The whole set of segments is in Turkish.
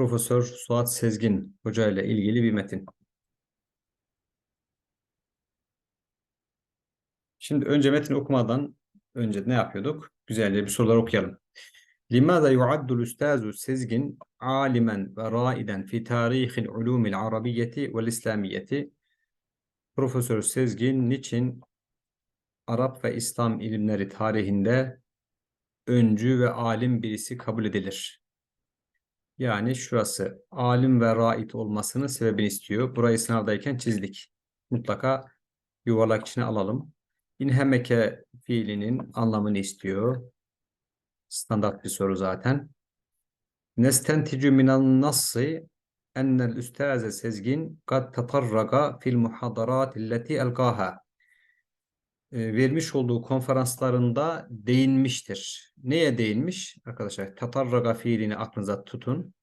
Profesör Suat Sezgin Hoca ile ilgili bir metin. Şimdi önce metni okumadan önce ne yapıyorduk? Güzelce bir sorular okuyalım. لماذا يعد الأستاذ سezgin عالما ورائدا في تاريخ العلوم العربية والإسلامية Profesör Sezgin niçin Arap ve İslam ilimleri tarihinde öncü ve alim birisi kabul edilir? Yani şurası alim ve rait olmasının sebebini istiyor. Burayı sınavdayken çizdik. Mutlaka yuvarlak içine alalım. İnhemeke fiilinin anlamını istiyor. Standart bir soru zaten. Nestenticu minan nassi ennel üstaze sezgin kad tatarraga fil muhadarat illeti elgaha. E, vermiş olduğu konferanslarında değinmiştir. Neye değinmiş? Arkadaşlar tatarraga fiilini aklınıza tutun.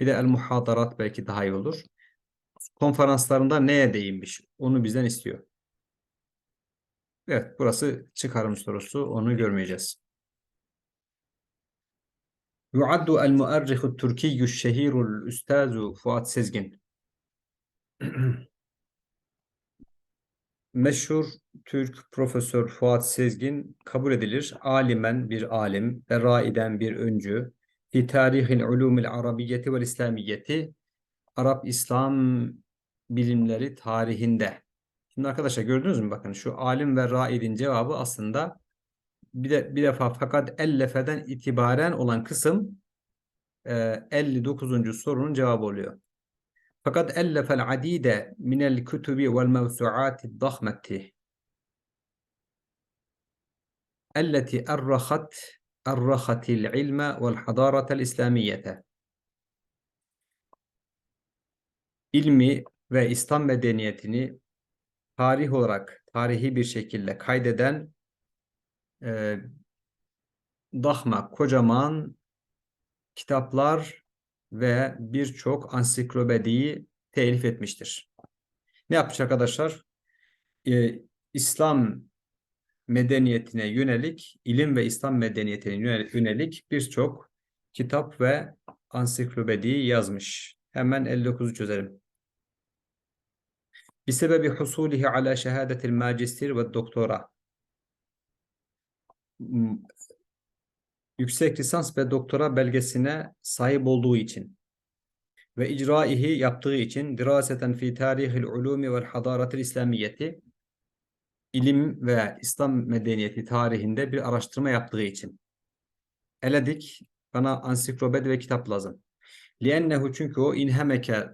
Bir de el muhadarat belki daha iyi olur. Konferanslarında neye değinmiş? Onu bizden istiyor. Evet burası çıkarım sorusu. Onu görmeyeceğiz. Yuaddu el muarrihu türkiyyü şehirul üstazu Fuat Sezgin. Meşhur Türk profesör Fuat Sezgin kabul edilir. Alimen bir alim, raiden bir öncü, fi tarihil ulumil arabiyyeti vel İslamiyeti Arap İslam bilimleri tarihinde. Şimdi arkadaşlar gördünüz mü bakın şu alim ve raidin cevabı aslında bir, de, bir defa fakat ellefeden itibaren olan kısım e, 59. sorunun cevabı oluyor. Fakat ellefel adide minel kütübi vel mevsuati dahmeti elleti errahat arrahatil ilme vel hadaratel İslamiyete. İlmi ve İslam medeniyetini tarih olarak, tarihi bir şekilde kaydeden e, dahma, kocaman kitaplar ve birçok ansiklopediyi telif etmiştir. Ne yapmış arkadaşlar? E, İslam medeniyetine yönelik, ilim ve İslam medeniyetine yönelik birçok kitap ve ansiklopedi yazmış. Hemen 59'u çözelim. Bisebebi husulihi ala şehadetil macistir ve doktora. Hmm, yüksek lisans ve doktora belgesine sahip olduğu için ve icraihi yaptığı için diraseten fi tarihil ulumi vel hadaratil İslamiyeti ilim ve İslam medeniyeti tarihinde bir araştırma yaptığı için. Eledik bana ansiklopedi ve kitap lazım. Liennehu çünkü o inhemeke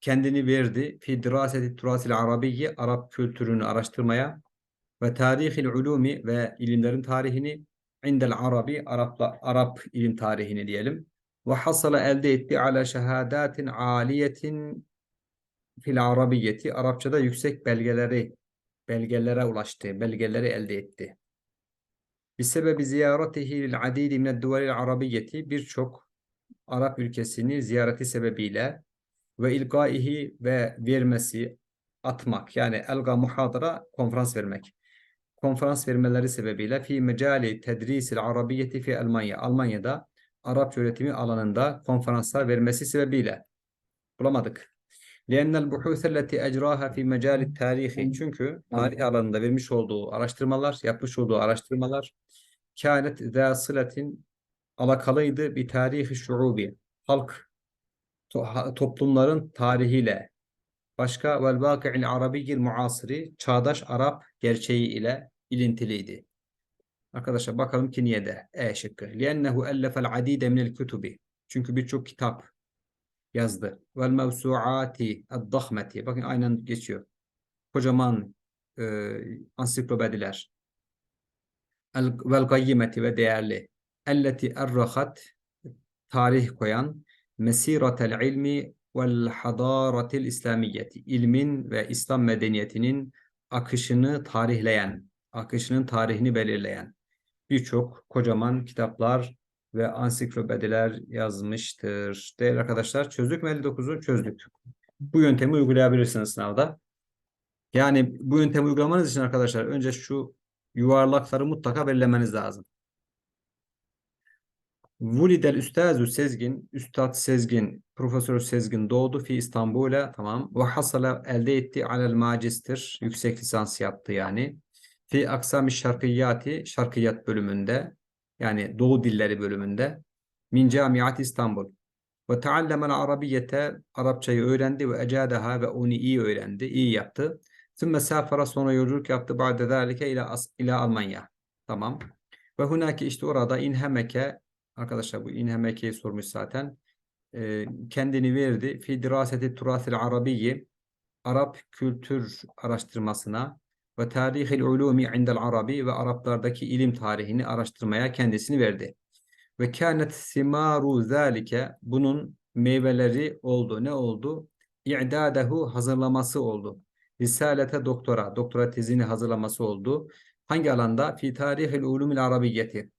kendini verdi fi diraseti turasil arabiyyi Arap kültürünü araştırmaya ve tarihil ulumi ve ilimlerin tarihini indel arabi Arapla, Arap ilim tarihini diyelim ve hasala elde etti ala şehadatin aliyetin fil arabiyyeti Arapçada yüksek belgeleri belgelere ulaştı, belgeleri elde etti. Bir sebebi ziyaretihi lil adidi mined duvelil arabiyyeti birçok Arap ülkesini ziyareti sebebiyle ve ilgaihi ve vermesi atmak yani elga muhadara konferans vermek. Konferans vermeleri sebebiyle fi mecali tedrisil arabiyeti fi Almanya. Almanya'da Arap öğretimi alanında konferanslar vermesi sebebiyle bulamadık. لأن البحوث التي أجراها في مجال التاريخ çünkü tarih alanında vermiş olduğu araştırmalar, yapmış olduğu araştırmalar kânet zâ sıletin alakalıydı bir tarihi şuubi halk to toplumların tarihiyle başka vel vaki'il arabiyyil muasiri çağdaş Arap gerçeği ile ilintiliydi. Arkadaşlar bakalım ki niye de E şıkkı. Liennehu ellefel adide minel kutubi. Çünkü birçok kitap yazdı. Vel mevsuati ad-dahmeti. Bakın aynen geçiyor. Kocaman e, ansiklopediler. Vel gayyimeti ve değerli. Elleti errahat tarih koyan mesiratel ilmi vel hadaratil İslamiyeti. İlmin ve İslam medeniyetinin akışını tarihleyen, akışının tarihini belirleyen birçok kocaman kitaplar ve ansiklopediler yazmıştır. Değerli arkadaşlar çözdük mü 59'u? Çözdük. Bu yöntemi uygulayabilirsiniz sınavda. Yani bu yöntemi uygulamanız için arkadaşlar önce şu yuvarlakları mutlaka belirlemeniz lazım. Vulidel Üstazu Sezgin, Üstad Sezgin, Profesör Sezgin doğdu fi İstanbul'a tamam. Ve hasala elde etti alel magister, yüksek lisans yaptı yani. Fi aksami şarkiyati, şarkiyat bölümünde yani Doğu dilleri bölümünde. Min Camiat İstanbul. Ve taallemel arabiyete, Arapçayı öğrendi ve ecadaha ve onu iyi öğrendi, iyi yaptı. Sümme safara sonra yolculuk yaptı ba'de zalike ila, ila Almanya. Tamam. Ve hunaki işte orada inhemeke Arkadaşlar bu İnhemeke'yi sormuş zaten. Ee, kendini verdi. Fi diraseti turasil arabiyyi Arap kültür araştırmasına ve tarihil ulumi indel arabi ve Araplardaki ilim tarihini araştırmaya kendisini verdi. Ve kânet simaru zâlike bunun meyveleri oldu. Ne oldu? İ'dâdehu hazırlaması oldu. Risalete doktora, doktora tezini hazırlaması oldu. Hangi alanda? Fi tarihil ulumil arabiyyeti.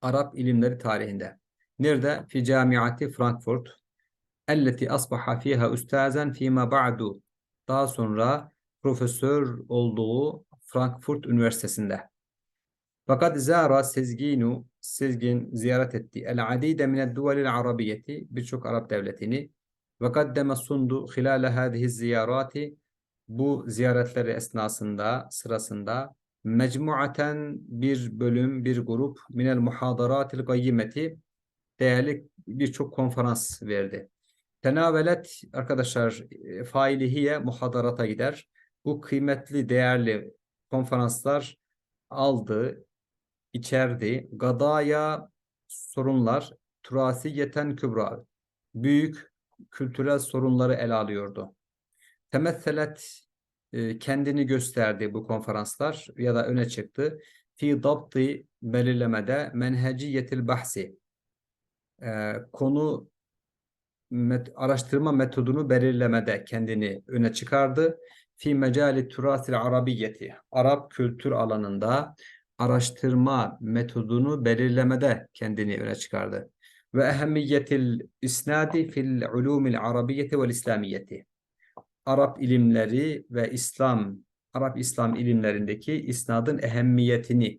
Arap ilimleri tarihinde. Nerede? Fi camiati Frankfurt. Elleti asbaha fiha ustazen fima ba'du. Daha sonra profesör olduğu Frankfurt Üniversitesi'nde. Fakat zara Sezginu, Sezgin ziyaret etti. El adide mined duvelil arabiyeti, birçok Arap devletini. Ve kaddeme sundu hilale hadihi ziyarati, bu ziyaretleri esnasında, sırasında mecmuaten bir bölüm, bir grup minel muhadaratil gayyimeti değerli birçok konferans verdi. Tenavelet arkadaşlar e, failihiye muhadarata gider. Bu kıymetli, değerli konferanslar aldı, içerdi. Gadaya sorunlar, turasiyeten kübra, büyük kültürel sorunları ele alıyordu. Temesselet e, kendini gösterdi bu konferanslar ya da öne çıktı. Fi dabti belirlemede menheciyetil bahsi e, konu araştırma metodunu belirlemede kendini öne çıkardı. Fi mecali turasil arabiyeti Arap kültür alanında araştırma metodunu belirlemede kendini öne çıkardı. Ve ehemmiyetil isnadi fil ulumil arabiyeti vel islamiyeti Arap ilimleri ve İslam, Arap İslam ilimlerindeki isnadın ehemmiyetini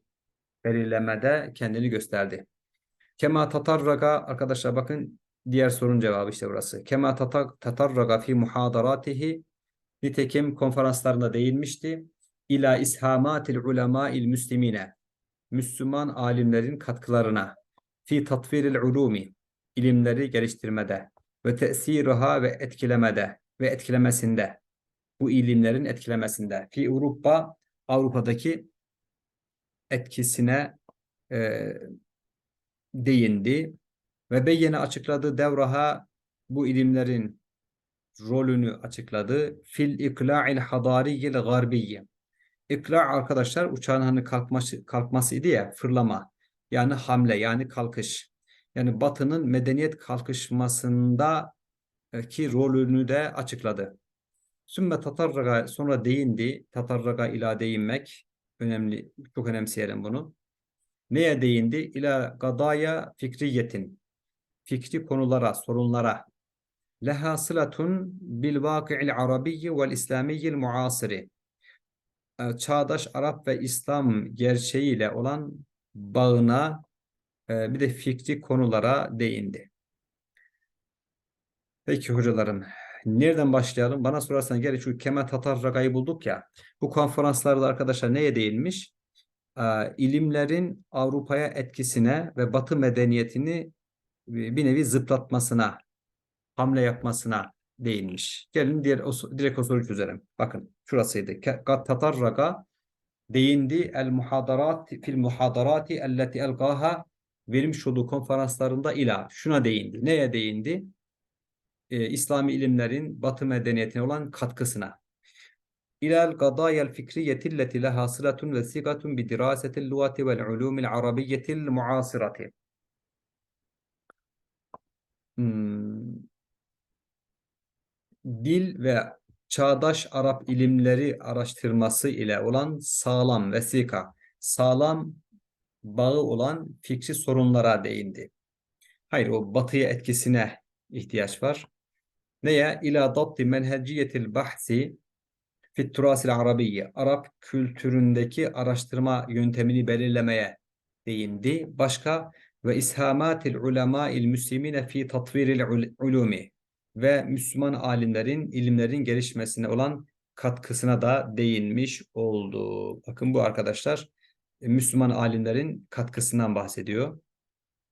belirlemede kendini gösterdi. Kema tatarraga arkadaşlar bakın diğer sorun cevabı işte burası. Kema tata- tatarraga fi muhadaratihi nitekim konferanslarında değinmişti. İla ishamatil ulemâil müslimine Müslüman alimlerin katkılarına. Fi tatviril ulumi ilimleri geliştirmede ve tesiriha ve etkilemede ve etkilemesinde. Bu ilimlerin etkilemesinde. Fi Avrupa Avrupa'daki etkisine e, değindi ve beyyene açıkladı devraha bu ilimlerin rolünü açıkladı. Fil ikla'il hadariyil garbiyyi. İkla arkadaşlar uçağın hani kalkması, kalkmasıydı ya fırlama. Yani hamle yani kalkış. Yani batının medeniyet kalkışmasında e, ki rolünü de açıkladı. Sümme tatarraga sonra değindi. Tatarraga ila değinmek önemli. Çok önemseyelim bunu. Neye değindi? İla gadaya fikriyetin. Fikri konulara, sorunlara. Leha sılatun bil vaki'il arabiyyi vel islamiyyil muasiri. E, Çağdaş Arap ve İslam gerçeğiyle olan bağına e, bir de fikri konulara değindi. Peki hocalarım, nereden başlayalım? Bana sorarsan gel şu Kemal Tatar Raga'yı bulduk ya. Bu konferanslarda arkadaşlar neye değinmiş? Ee, ilimlerin Avrupa'ya etkisine ve Batı medeniyetini bir nevi zıplatmasına, hamle yapmasına değinmiş. Gelin diğer, o, direkt o soruyu çözelim. Bakın şurasıydı. Ke- Tatar Raga değindi el muhadarat fil muhadarati elleti elgaha vermiş olduğu konferanslarında ila şuna değindi. Neye değindi? e, İslami ilimlerin Batı medeniyetine olan katkısına. İlal gadayel fikriyeti leti leha sılatun ve sigatun bi dirasetil lugati vel ulumil arabiyyetil muasirati. Hmm. Dil ve çağdaş Arap ilimleri araştırması ile olan sağlam vesika, sağlam bağı olan fikri sorunlara değindi. Hayır, o batıya etkisine ihtiyaç var. Neye? İlâ dabti menheciyetil bahsi fit turasil. Arap kültüründeki araştırma yöntemini belirlemeye değindi. Başka ve ishamatil ulemâ'il müslimine fi tatviril ul- ulumi ve Müslüman alimlerin ilimlerin gelişmesine olan katkısına da değinmiş oldu. Bakın bu arkadaşlar e, Müslüman alimlerin katkısından bahsediyor.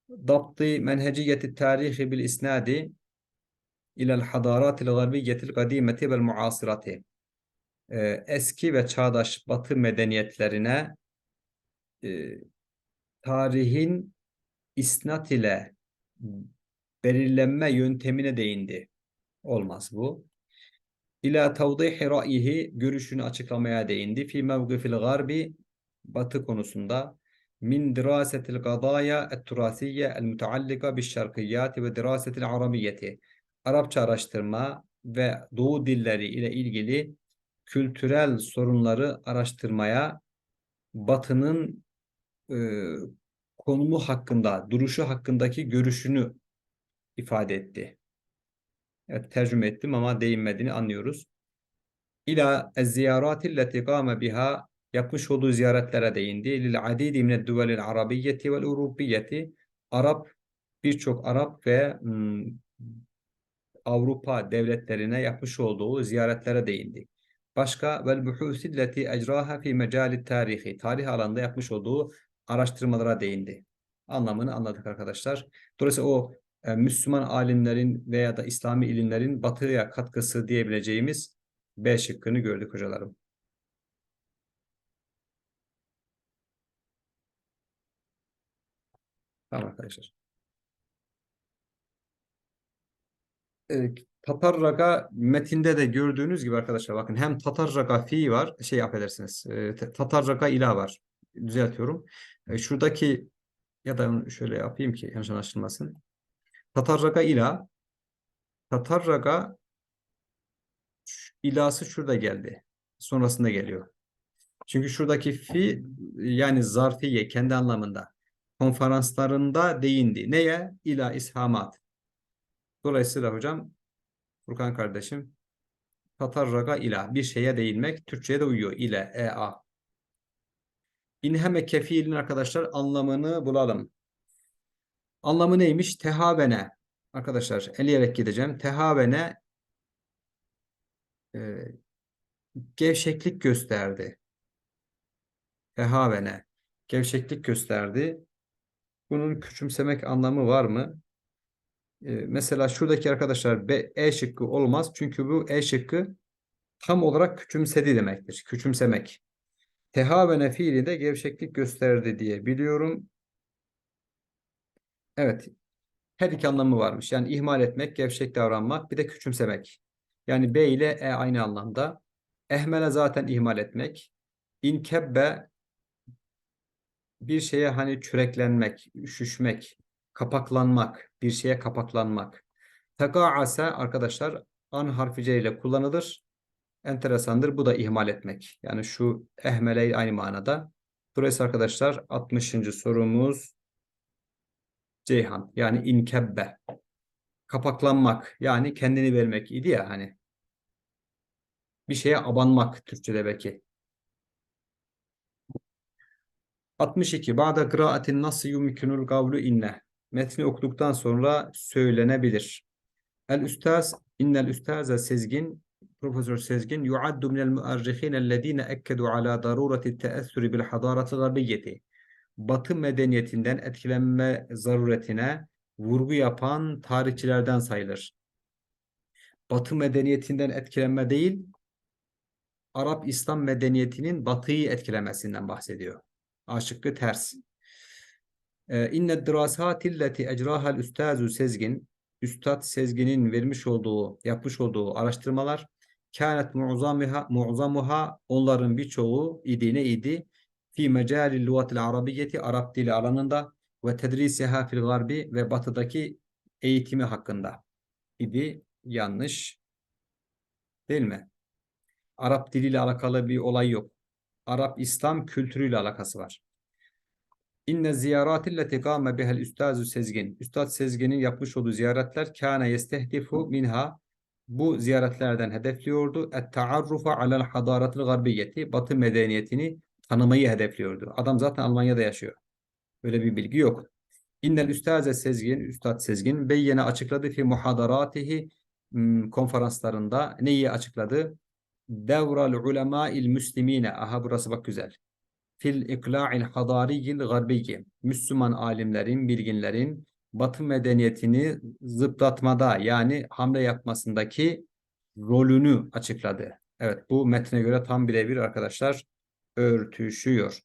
Dabtı menheciyeti tarihi bil isnadi ilel hadaratil garbiyetil kadimeti vel muasirati. Ee, Eski ve çağdaş batı medeniyetlerine e, tarihin isnat ile belirlenme yöntemine değindi. Olmaz bu. İla tavdihi ra'yihi görüşünü açıklamaya değindi. Fi mevgifil garbi batı konusunda min dirasetil gadaya et-turasiyye el-muteallika biş-şarkiyati ve dirasetil arabiyeti Arapça araştırma ve doğu dilleri ile ilgili kültürel sorunları araştırmaya Batı'nın e, konumu hakkında, duruşu hakkındaki görüşünü ifade etti. Evet, tercüme ettim ama değinmediğini anlıyoruz. İla ez-ziyarati lleti kâme biha yapmış olduğu ziyaretlere değindi. Lil adidi mined duvelil arabiyyeti vel urubiyyeti Arap birçok Arap ve hmm, Avrupa devletlerine yapmış olduğu ziyaretlere değindi. Başka vel buhusi lleti ecraha fi mecalit tarihi tarih alanında yapmış olduğu araştırmalara değindi. Anlamını anladık arkadaşlar. Dolayısıyla o e, Müslüman alimlerin veya da İslami ilimlerin batıya katkısı diyebileceğimiz B şıkkını gördük hocalarım. Tamam arkadaşlar. E, Tatarraga metinde de gördüğünüz gibi arkadaşlar bakın hem Tatarraga fi var şey affedersiniz e, Tatarraga ila var düzeltiyorum. E, şuradaki ya da şöyle yapayım ki yanlış anlaşılmasın. Tatarraga ila Tatarraga ilası şurada geldi. Sonrasında geliyor. Çünkü şuradaki fi yani zarfiye kendi anlamında konferanslarında değindi. Neye? İla ishamat. Dolayısıyla hocam Furkan kardeşim Tatarraga ila bir şeye değinmek Türkçe'ye de uyuyor. ile ea. İnheme kefiilin arkadaşlar anlamını bulalım. Anlamı neymiş? Tehavene. Arkadaşlar eleyerek gideceğim. Tehavene e, gevşeklik gösterdi. Tehavene. Gevşeklik gösterdi. Bunun küçümsemek anlamı var mı? E, mesela şuradaki arkadaşlar B, E şıkkı olmaz. Çünkü bu E şıkkı tam olarak küçümsedi demektir. Küçümsemek. Tehavene fiili de gevşeklik gösterdi diye biliyorum. Evet. Her iki anlamı varmış. Yani ihmal etmek, gevşek davranmak, bir de küçümsemek. Yani B ile E aynı anlamda. Ehmele zaten ihmal etmek. İnkebbe bir şeye hani çüreklenmek, üşüşmek, kapaklanmak, bir şeye kapaklanmak. Tekaase arkadaşlar an harfi ile kullanılır. Enteresandır. Bu da ihmal etmek. Yani şu ehmele aynı manada. Dolayısıyla arkadaşlar 60. sorumuz Ceyhan. Yani inkebbe. Kapaklanmak. Yani kendini vermek idi ya hani. Bir şeye abanmak Türkçe'de belki. 62. Ba'da kıraatin nasıl yumkinul gavlu inne. Metni okuduktan sonra söylenebilir. El üstaz, innel üstaze Sezgin, Profesör Sezgin, yuaddu minel muarrihine ellezine ekkedu ala darureti teessürü bil hadarati gabiyyeti. Batı medeniyetinden etkilenme zaruretine vurgu yapan tarihçilerden sayılır. Batı medeniyetinden etkilenme değil, Arap İslam medeniyetinin Batı'yı etkilemesinden bahsediyor. A şıkkı ters. Ee, İnne dirasatilleti ecrahal üstazu Sezgin Üstad Sezgin'in vermiş olduğu, yapmış olduğu araştırmalar kânet mu'zamuha, mu'zamuha onların birçoğu idi ne idi? Fi mecalil lugatil arabiyyeti Arap dili alanında ve tedrisiha fil garbi ve batıdaki eğitimi hakkında idi. Yanlış. Değil mi? Arap diliyle alakalı bir olay yok. Arap İslam kültürüyle alakası var. İnne ziyaratilleti kâme bihel üstazu Sezgin. Üstad Sezgin'in yapmış olduğu ziyaretler kâne yestehdifu minha bu ziyaretlerden hedefliyordu. Et-taarrufa alel hadaratil garbiyeti. Batı medeniyetini tanımayı hedefliyordu. Adam zaten Almanya'da yaşıyor. Böyle bir bilgi yok. İnnel üstaze Sezgin, Üstad Sezgin beyyene açıkladı fi muhadaratihi konferanslarında neyi açıkladı? Devral ulemâil müslimine. Aha burası bak güzel. Fil ikla'il hadariyil garbiyyi. Müslüman alimlerin, bilginlerin Batı medeniyetini zıplatmada yani hamle yapmasındaki rolünü açıkladı. Evet bu metne göre tam birebir arkadaşlar örtüşüyor.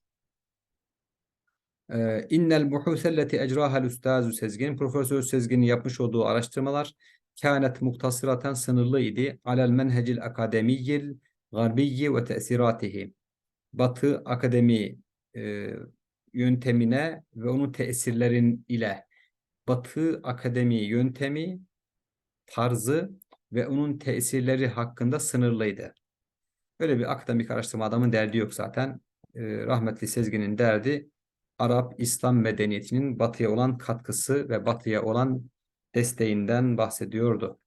Ee, İnnel buhuselleti ecrahal üstazu Sezgin. Profesör Sezgin'in yapmış olduğu araştırmalar kânet muktasıraten sınırlıydı. Alel menhecil akademiyyil garbiyyi ve tesiratihi. Batı akademi e, yöntemine ve onun tesirlerin ile Batı akademi yöntemi, tarzı ve onun tesirleri hakkında sınırlıydı. Böyle bir akademik araştırma adamın derdi yok zaten. Ee, rahmetli Sezgin'in derdi Arap İslam medeniyetinin batıya olan katkısı ve batıya olan desteğinden bahsediyordu.